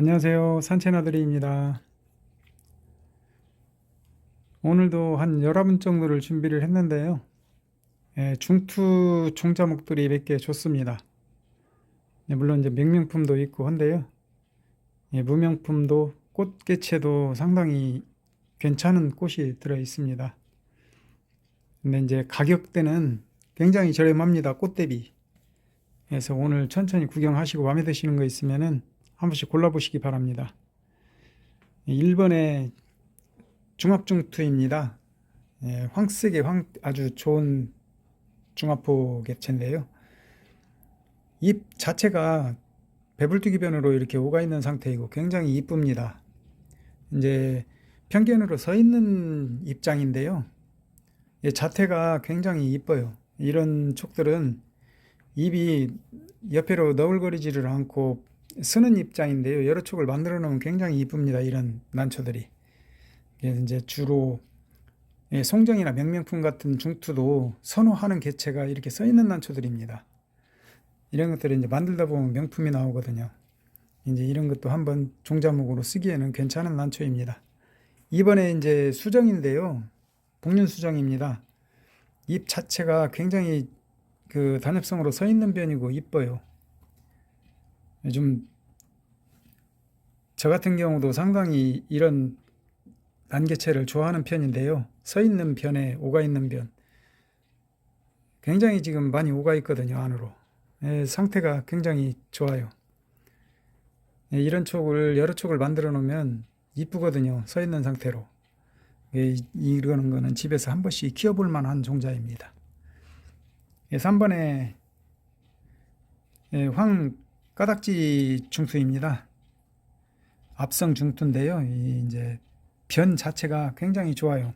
안녕하세요. 산채나들이입니다. 오늘도 한 11분 정도를 준비를 했는데요. 예, 중투 종자목들이 몇개 좋습니다. 예, 물론 이제 명명품도 있고 한데요. 예, 무명품도 꽃개체도 상당히 괜찮은 꽃이 들어 있습니다. 근데 이제 가격대는 굉장히 저렴합니다. 꽃 대비. 그래서 오늘 천천히 구경하시고 마음에 드시는 거 있으면은 한 번씩 골라보시기 바랍니다. 1번의 중합중투입니다. 예, 황색의 황, 아주 좋은 중화포 개체인데요. 잎 자체가 배불뚝이 변으로 이렇게 오가 있는 상태이고 굉장히 이쁩니다. 이제 평견으로 서 있는 입장인데요. 예, 자태가 굉장히 이뻐요. 이런 촉들은 잎이 옆으로 너울거리지를 않고 쓰는 입장인데요. 여러 촉을 만들어 놓으면 굉장히 이쁩니다. 이런 난초들이. 이제 주로 예, 송정이나 명명품 같은 중투도 선호하는 개체가 이렇게 써 있는 난초들입니다. 이런 것들이 이제 만들다 보면 명품이 나오거든요. 이제 이런 것도 한번 종자목으로 쓰기에는 괜찮은 난초입니다. 이번에 이제 수정인데요. 복륜 수정입니다. 잎 자체가 굉장히 그 단엽성으로 서 있는 편이고 이뻐요. 요즘 저 같은 경우도 상당히 이런 난개체를 좋아하는 편인데요. 서 있는 편에 오가 있는 편. 굉장히 지금 많이 오가 있거든요, 안으로. 예, 상태가 굉장히 좋아요. 예, 이런 촉을, 여러 촉을 만들어 놓으면 이쁘거든요, 서 있는 상태로. 예, 이러는 거는 집에서 한 번씩 키워볼 만한 종자입니다. 예, 3번에 예, 황 까닥지 중투입니다. 앞성 중투인데요. 이 이제 변 자체가 굉장히 좋아요.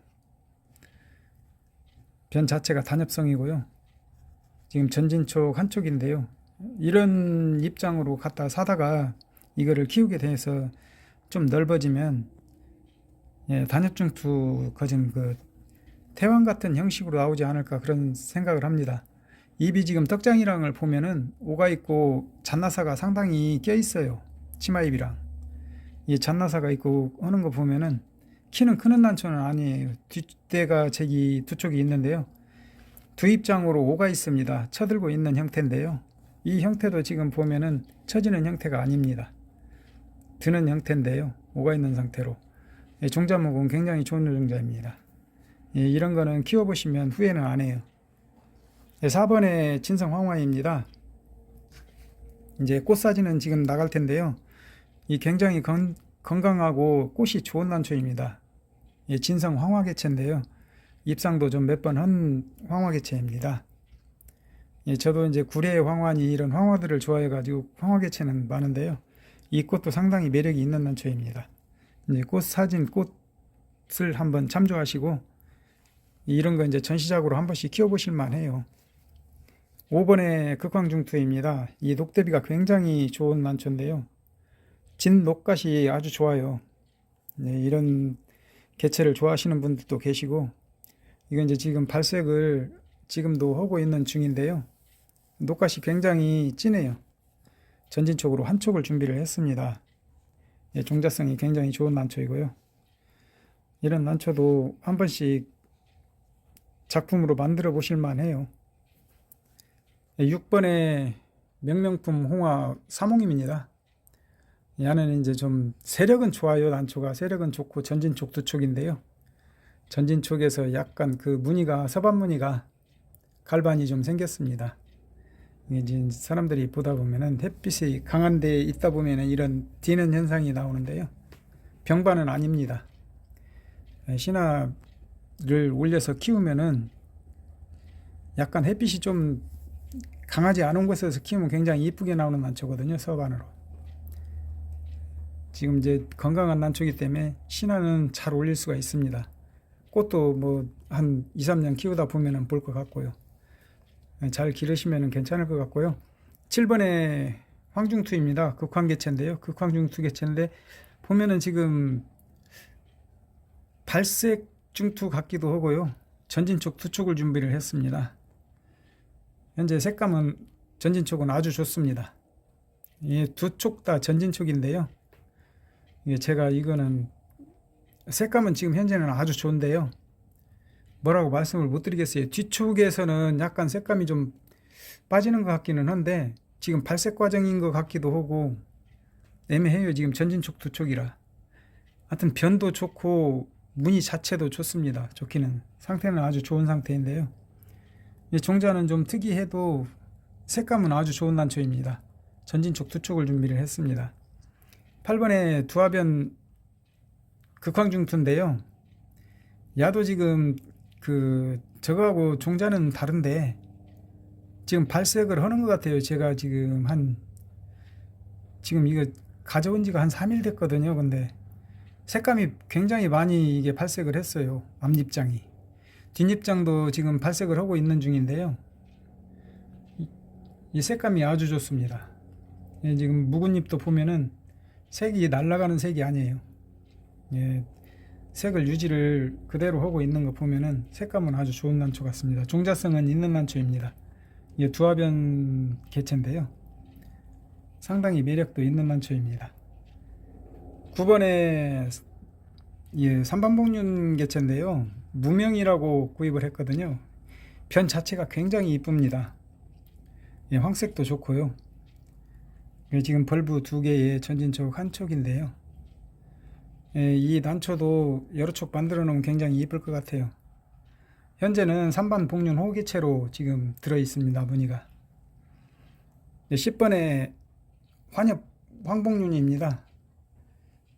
변 자체가 단엽성이고요. 지금 전진촉 한쪽인데요. 이런 입장으로 갖다 사다가 이거를 키우게 돼서 좀 넓어지면 예, 단엽중투 거진 그 태왕 같은 형식으로 나오지 않을까 그런 생각을 합니다. 입이 지금 떡장이랑을 보면은 오가 있고 잔나사가 상당히 껴 있어요. 치마입이랑 이 잔나사가 있고 하는 거 보면은 키는 크는 난초는 아니에요. 뒷대가 저기 두 쪽이 있는데요. 두 입장으로 오가 있습니다. 쳐들고 있는 형태인데요. 이 형태도 지금 보면은 처지는 형태가 아닙니다. 드는 형태인데요. 오가 있는 상태로. 예, 종자목은 굉장히 좋은 종자입니다. 예, 이런 거는 키워보시면 후회는 안 해요. 네, 4번의 진성 황화입니다. 이제 꽃 사진은 지금 나갈 텐데요. 이 굉장히 건, 건강하고 꽃이 좋은 난초입니다. 예, 진성 황화 개체인데요. 입상도 좀 몇 번 한 황화 개체입니다. 예, 저도 이제 구례 황화니 이런 황화들을 좋아해가지고 황화 개체는 많은데요. 이 꽃도 상당히 매력이 있는 난초입니다. 이제 꽃 사진, 꽃을 한번 참조하시고 이런 거 이제 전시작으로 한 번씩 키워보실 만해요. 5번의 극황중투입니다. 이 녹대비가 굉장히 좋은 난초인데요. 진 녹갓이 아주 좋아요. 네, 이런 개체를 좋아하시는 분들도 계시고 이건 이제 지금 발색을 지금도 하고 있는 중인데요. 녹갓이 굉장히 진해요. 전진 쪽으로 한 촉을 준비를 했습니다. 예, 종자성이 굉장히 좋은 난초이고요. 이런 난초도 한 번씩 작품으로 만들어 보실 만 해요. 6번의 명명품 홍화 사몽임입니다. 이 안에는 이제 좀 세력은 좋아요. 난초가 세력은 좋고 전진촉 두 촉인데요. 전진촉에서 약간 그 무늬가 서반 무늬가 갈반이 좀 생겼습니다. 이제 사람들이 보다 보면은 햇빛이 강한 데에 있다 보면은 이런 디는 현상이 나오는데요. 병반은 아닙니다. 신화를 올려서 키우면은 약간 햇빛이 좀 강하지 않은 곳에서 키우면 굉장히 이쁘게 나오는 난초거든요. 서반으로. 지금 이제 건강한 난초이기 때문에 신화는 잘 올릴 수가 있습니다. 꽃도 뭐 한 2, 3년 키우다 보면은 볼 것 같고요. 잘 기르시면 괜찮을 것 같고요. 7번에 황중투입니다. 극황개체인데요. 극황중투 개체인데 보면은 지금 발색 중투 같기도 하고요. 전진촉 두 촉을 준비를 했습니다. 현재 색감은 전진촉은 아주 좋습니다. 이 두 촉 다 전진촉인데요. 이게 제가 이거는 색감은 지금 현재는 아주 좋은데요. 뭐라고 말씀을 못 드리겠어요. 뒤쪽에서는 약간 색감이 좀 빠지는 것 같기는 한데 지금 발색 과정인 것 같기도 하고 애매해요. 지금 전진촉 두 쪽이라. 하여튼 변도 좋고 무늬 자체도 좋습니다. 좋기는 상태는 아주 좋은 상태인데요. 이 종자는 좀 특이해도 색감은 아주 좋은 난초입니다. 전진촉 두 쪽을 준비를 했습니다. 8번에 두화변 극황중투인데요. 야도 지금 그 저거하고 종자는 다른데 지금 발색을 하는 것 같아요. 제가 지금 한 지금 이거 가져온 지가 한 3일 됐거든요. 근데 색감이 굉장히 많이 이게 발색을 했어요. 앞잎장이. 뒷잎장도 지금 발색을 하고 있는 중인데요. 이, 이 색감이 아주 좋습니다. 예, 지금 묵은 잎도 보면은 색이 날아가는 색이 아니에요. 예, 색을 유지를 그대로 하고 있는 거 보면은 색감은 아주 좋은 난초 같습니다. 종자성은 있는 난초입니다. 이게 두화변 개체인데요. 상당히 매력도 있는 난초입니다. 9번에 예, 삼반복륜 개체인데요. 무명이라고 구입을 했거든요. 변 자체가 굉장히 이쁩니다. 예, 황색도 좋고요. 예, 지금 벌브 두 개에 전진촉 한 촉인데요. 예, 이 난초도 여러 촉 만들어 놓으면 굉장히 이쁠 것 같아요. 현재는 3반 복륜 호기체로 지금 들어 있습니다. 무늬가. 예, 10번에 환엽 황복륜입니다.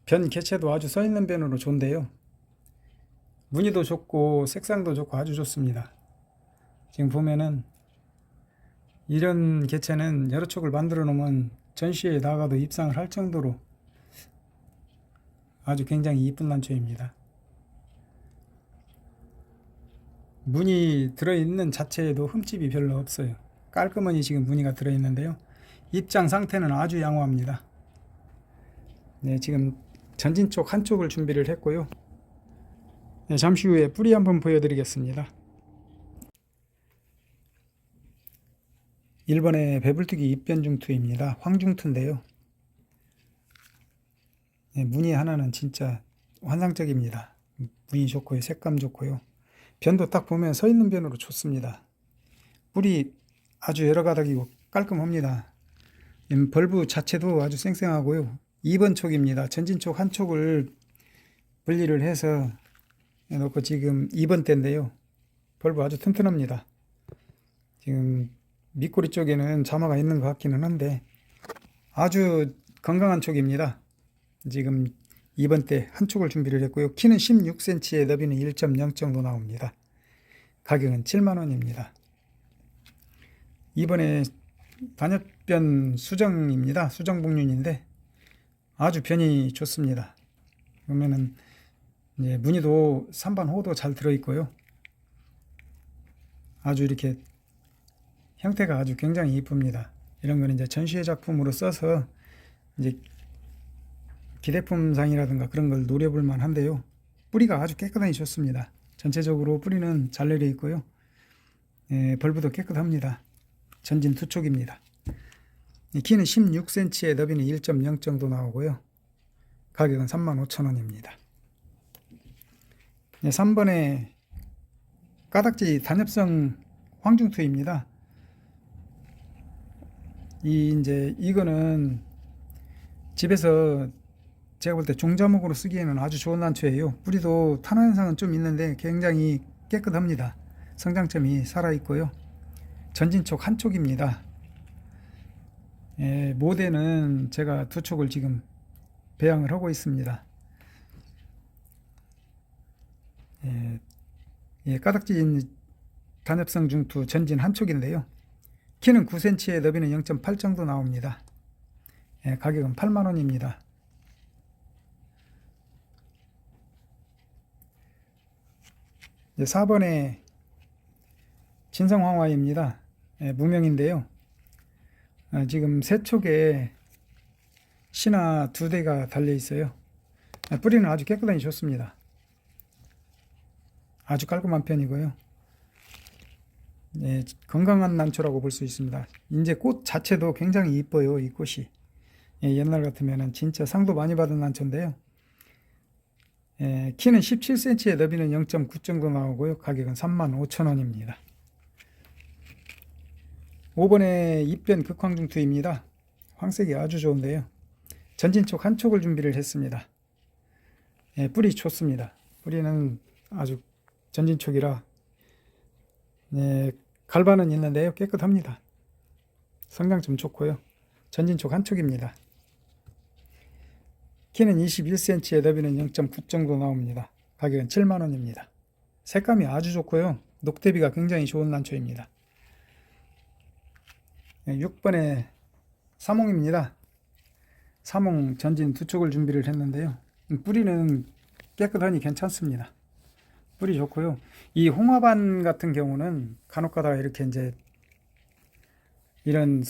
변 개체도 아주 서 있는 변으로 좋은데요. 무늬도 좋고 색상도 좋고 아주 좋습니다. 지금 보면은 이런 개체는 여러 촉을 만들어 놓으면 전시회에 나가도 입상을 할 정도로 아주 굉장히 이쁜 난초입니다. 무늬 들어있는 자체에도 흠집이 별로 없어요. 깔끔하니 지금 무늬가 들어있는데요. 입장 상태는 아주 양호합니다. 네, 지금 전진 쪽 한쪽을 준비를 했고요. 네, 잠시 후에 뿌리 한번 보여드리겠습니다. 1번의 배불뜨기 입변중투입니다. 황중투인데요. 네, 무늬 하나는 진짜 환상적입니다. 무늬 좋고요. 색감 좋고요. 변도 딱 보면 서 있는 변으로 좋습니다. 뿌리 아주 여러 가닥이고 깔끔합니다. 음, 벌브 자체도 아주 쌩쌩하고요. 2번 촉입니다. 전진 촉 한 촉을 분리를 해서 놓고 지금 2번 때인데요. 벌브 아주 튼튼합니다. 지금 밑꼬리 쪽에는 자마가 있는 것 같기는 한데 아주 건강한 촉입니다. 지금 2번 때한 촉을 준비를 했고요. 키는 16cm에 너비는 1.0 정도 나옵니다. 가격은 7만원입니다. 이번에 단엽변 수정입니다. 수정 복륜인데 아주 변이 좋습니다. 보면은 이제 무늬도 3반 호도 잘 들어있고요. 아주 이렇게 형태가 아주 굉장히 이쁩니다. 이런 거는 이제 전시회 작품으로 써서 이제 기대품상이라든가 그런 걸 노려볼 만한데요. 뿌리가 아주 깨끗하니 좋습니다. 전체적으로 뿌리는 잘 내려 있고요. 예, 벌브도 깨끗합니다. 전진 투촉입니다. 이 키는 16cm에 너비는 1.0 정도 나오고요. 가격은 35,000원입니다. 네, 3번에 까닥지 단엽성 황중투입니다. 이 이제 이거는 집에서 제가 볼 때 종자목으로 쓰기에는 아주 좋은 난초예요. 뿌리도 탄화 현상은 좀 있는데 굉장히 깨끗합니다. 성장점이 살아 있고요. 전진촉 한 촉입니다. 예, 모대는 제가 두 촉을 지금 배양을 하고 있습니다. 예, 예, 까닥진 단엽성 중투 전진 한 촉인데요. 키는 9cm에 너비는 0.8 정도 나옵니다. 예, 가격은 8만원입니다. 이제 4번에 진성황화입니다. 예, 무명인데요. 아, 지금 세 촉에 신화 두 대가 달려 있어요. 아, 뿌리는 아주 깨끗하니 좋습니다. 아주 깔끔한 편이고요. 예, 건강한 난초라고 볼 수 있습니다. 이제 꽃 자체도 굉장히 이뻐요. 이 꽃이 예, 옛날 같으면은 진짜 상도 많이 받은 난초인데요. 예, 키는 17cm에 너비는 0.9 정도 나오고요. 가격은 35,000원입니다. 5번에 입변 극황중투입니다. 황색이 아주 좋은데요. 전진촉 한 촉을 준비를 했습니다. 예, 뿌리 좋습니다. 뿌리는 아주 전진촉이라 예, 갈바는 있는데요. 깨끗합니다. 성장 좀 좋고요. 전진촉 한 촉입니다. 키는 21cm에 너비는 0.9 정도 나옵니다. 가격은 7만원입니다. 색감이 아주 좋고요. 녹대비가 굉장히 좋은 난초입니다. 6번에 사몽입니다. 사몽 전진 두 촉을 준비를 했는데요. 뿌리는 깨끗하니 괜찮습니다. 뿌리 좋고요. 이 홍화반 같은 경우는 간혹가다가 이렇게 이제 이런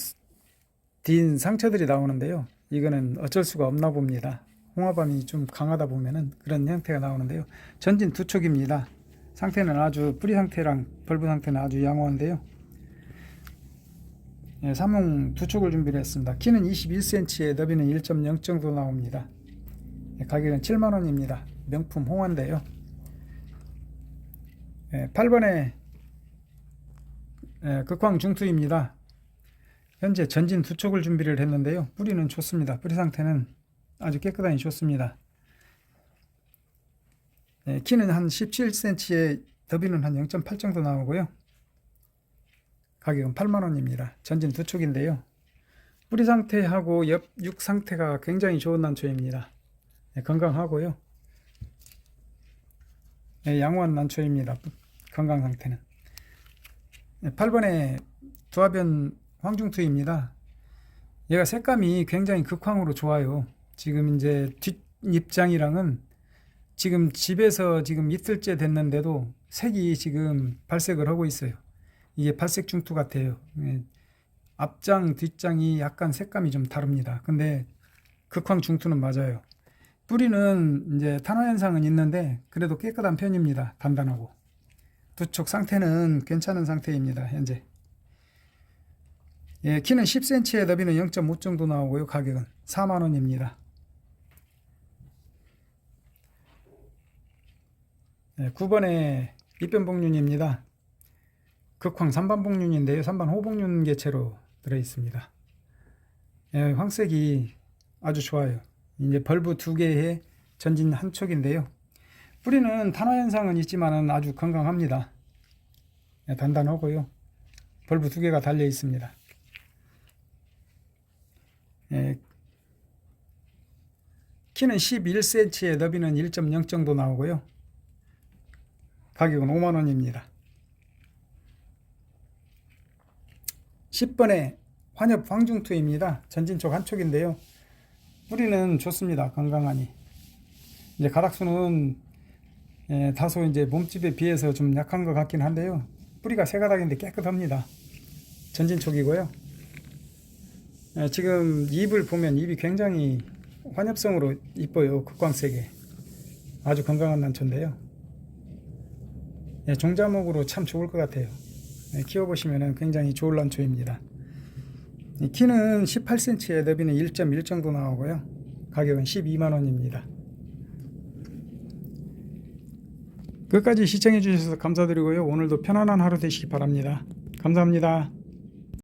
딘 상처들이 나오는데요. 이거는 어쩔 수가 없나 봅니다. 홍화반이 좀 강하다 보면은 그런 형태가 나오는데요. 전진 두 촉입니다. 상태는 아주 뿌리 상태랑 벌브 상태는 아주 양호한데요. 예, 삼홍 두 촉을 준비를 했습니다. 키는 21cm에 너비는 1.0 정도 나옵니다. 예, 가격은 7만 원입니다. 명품 홍화인데요. 예, 8번에 예, 극황 중투입니다. 현재 전진 두 촉을 준비를 했는데요. 뿌리는 좋습니다. 뿌리 상태는 아주 깨끗하니 좋습니다. 예, 키는 한 17cm에 더비는 한 0.8 정도 나오고요. 가격은 8만원입니다. 전진 두 촉인데요. 뿌리 상태하고 옆 육 상태가 굉장히 좋은 난초입니다. 예, 건강하고요. 예, 양호한 난초입니다. 건강 상태는. 예, 8번에 두화변 황중투입니다. 얘가 색감이 굉장히 극황으로 좋아요. 지금 이제 뒷 입장이랑은 지금 집에서 지금 이틀째 됐는데도 색이 지금 발색을 하고 있어요. 이게 발색 중투 같아요. 예. 앞장, 뒷장이 약간 색감이 좀 다릅니다. 근데 극황 중투는 맞아요. 뿌리는 이제 탄화 현상은 있는데 그래도 깨끗한 편입니다. 단단하고. 두쪽 상태는 괜찮은 상태입니다. 현재. 예, 키는 10cm에 너비는 0.5 정도 나오고요. 가격은 4만 원입니다. 예, 9번에 입변 복륜입니다. 극황 3반 복륜인데요. 3반 호복륜 개체로 들어 있습니다. 예, 황색이 아주 좋아요. 이제 벌브 두 개의 전진 한 촉인데요. 뿌리는 탄화 현상은 있지만은 아주 건강합니다. 예, 단단하고요. 벌브 두 개가 달려 있습니다. 예, 키는 11cm에 너비는 1.0 정도 나오고요. 가격은 5만 원입니다. 10번에 환엽 황중투입니다. 전진촉 한 촉인데요. 뿌리는 좋습니다. 건강하니. 이제 가닥수는 예, 다소 이제 몸집에 비해서 좀 약한 것 같긴 한데요. 뿌리가 세 가닥인데 깨끗합니다. 전진촉이고요. 예, 지금 잎을 보면 잎이 굉장히 환엽성으로 이뻐요. 극광색에. 아주 건강한 난초인데요. 예, 종자목으로 참 좋을 것 같아요. 예, 키워보시면 굉장히 좋을 난초입니다. 이 키는 18cm에 너비는 1.1 정도 나오고요. 가격은 12만원입니다. 끝까지 시청해 주셔서 감사드리고요. 오늘도 편안한 하루 되시기 바랍니다. 감사합니다.